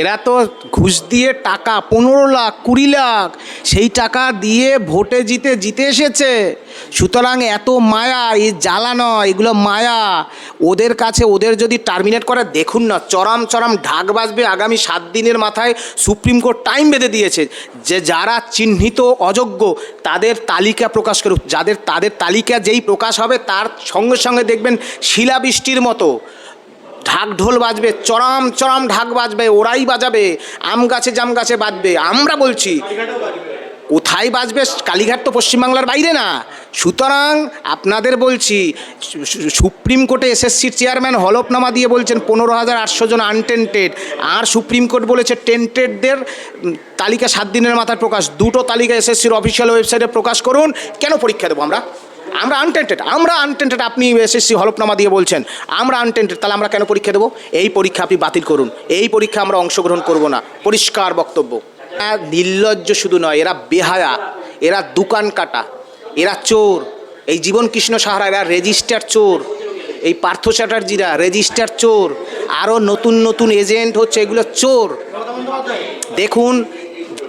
এরা তো ঘুষ দিয়ে টাকা, পনেরো লাখ, কুড়ি লাখ, সেই টাকা দিয়ে ভোটে জিতে জিতে এসেছে। সুতরাং এত মায়া, এই জ্বালা নয়, এগুলো মায়া। ওদের কাছে, ওদের যদি টার্মিনেট করে, দেখুন না, চরম চরম ঢাক বাজবে আগামী সাত দিনের মাথায় সুপ্রিম কোর্ট টাইম বেঁধে দিয়েছে। যে যারা চিহ্নিত অযোগ্য, তাদের তালিকা প্রকাশ করুক। যাদের, তাদের তালিকা যেই প্রকাশ হবে, তার সঙ্গে সঙ্গে দেখবেন শিলাবৃষ্টির মতো। ঢাক ঢোল বাজবে, চরম চরম ঢাক বাজবে, ওরাই বাজাবে, আম গাছে জাম গাছে বাজবে আমরা বলছি। কোথায় বাজবে? কালীঘাট তো পশ্চিমবাংলার বাইরে না। সুতরাং আপনাদের বলছি, সুপ্রিম কোর্টে এসএসসির চেয়ারম্যান হলফনামা দিয়ে বলছেন, পনেরো হাজার আটশো জন আনটেন্টেড আর সুপ্রিম কোর্ট বলেছে টেন্টেডদের তালিকা সাত দিনের মাথায় প্রকাশ। দুটো তালিকা এসএসসির অফিসিয়াল ওয়েবসাইটে প্রকাশ করুন। কেন পরীক্ষা দেবো আমরা? আমরা আনটেন্টেড আমরা আনটেন্টেড আপনি এসএসসি হলফনামা দিয়ে বলছেন, আমরা আনটেন্টেড তাহলে আমরা কেন পরীক্ষা দেবো? এই পরীক্ষা আপনি বাতিল করুন, এই পরীক্ষা আমরা অংশগ্রহণ করব না, পরিষ্কার বক্তব্য। নির্লজ্জ শুধু নয়, এরা বেহায়া, এরা দোকান কাটা, এরা চোর, এই জীবন কৃষ্ণ সাহারা, এরা রেজিস্টার চোর, এই পার্থ চ্যাটার্জিরা রেজিস্টার চোর আরও নতুন নতুন এজেন্ট হচ্ছে এগুলো চোর। দেখুন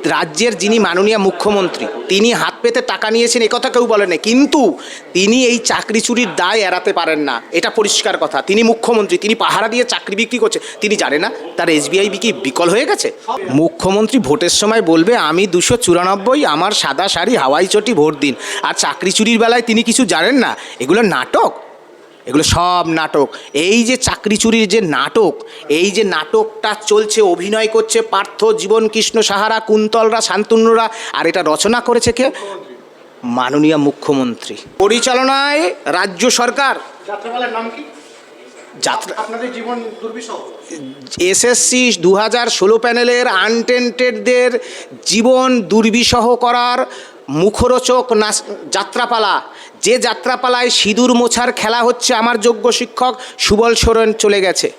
রাজ্যের যিনি মাননীয় মুখ্যমন্ত্রী, তিনি হাত পেতে টাকা নিয়েছেন, এ কথা কেউ বলেন না কিন্তু তিনি এই চাকরি চুরির দায় এড়াতে পারেন না। এটা পরিষ্কার কথা। তিনি মুখ্যমন্ত্রী, তিনি পাহারা দিয়ে চাকরি বিক্রি করছে। তিনি জানে না, তার এসবিআই বিক্রি বিকল হয়ে গেছে? মুখ্যমন্ত্রী ভোটের সময় বলবে, আমি দুশো চুরানব্বই, আমার সাদা শাড়ি, হাওয়াই চটি ভোট দিন। আর চাকরি চুরির বেলায় তিনি কিছু জানেন না? এগুলো নাটক? এগুলো সব নাটক। এই যে চাকরি চুরির যে নাটক এই যে নাটকটা চলছে অভিনয় করছে পার্থ জীবন কৃষ্ণ সাহারা কুন্তলরা শান্তনুরা আর এটা রচনা করেছে কে? মাননীয় মুখ্যমন্ত্রী। পরিচালনায় রাজ্য সরকার। নাম কি? যাত্রা এসএসসি দু হাজার ষোলো প্যানেলের আনটেন্টেডদের জীবন দুর্বিষহ করার মুখরোচক নাচ যাত্রাপালা। যে যাত্রাপালায় সিঁদুর মোছার খেলা হচ্ছে আমার যোগ্য শিক্ষক সুবল সোরেন চলে গেছে।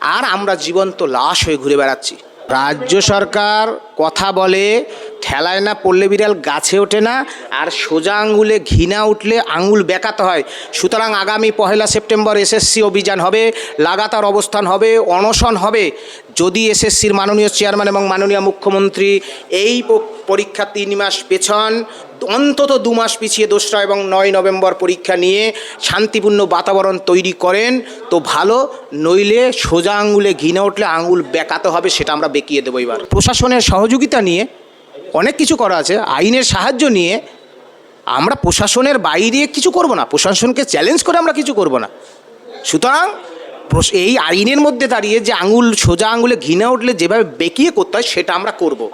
আর আমরা জীবন্ত লাশ হয়ে ঘুরে বেড়াচ্ছি। রাজ্য সরকার কথা বলে ঠেলায় না পড়লে বিড়াল গাছে ওঠে না, আর সোজা আঙুলে ঘৃণা উঠলে আঙুল বেঁকাতে হয়। সুতরাং আগামী পহেলা সেপ্টেম্বর এসএসসি অভিযান হবে, লাগাতার অবস্থান হবে, অনশন হবে। যদি এসএসসির মাননীয় চেয়ারম্যান এবং মাননীয় মুখ্যমন্ত্রী এই পরীক্ষা তিন মাস পেছন, অন্তত দু মাস পিছিয়ে দোসরা এবং নয় নভেম্বর পরীক্ষা নিয়ে শান্তিপূর্ণ বাতাবরণ তৈরি করেন, তো ভালো, নইলে সোজা আঙুলে ঘিনে উঠলে আঙুল বেঁকাতে হবে, সেটা আমরা বেঁকিয়ে দেবো এবার। প্রশাসনের সহযোগিতা নিয়ে অনেক কিছু করা আছে। আইনের সাহায্য নিয়ে আমরা প্রশাসনের বাইরে কিছু করব না। প্রশাসনকে চ্যালেঞ্জ করে আমরা কিছু করব না। সুতরাং এই আইনের মধ্যে দাঁড়িয়ে যে আঙুল, সোজা আঙুলে ঘৃণা উঠলে যেভাবে বেঁকিয়ে করতে হয়, সেটা আমরা করব।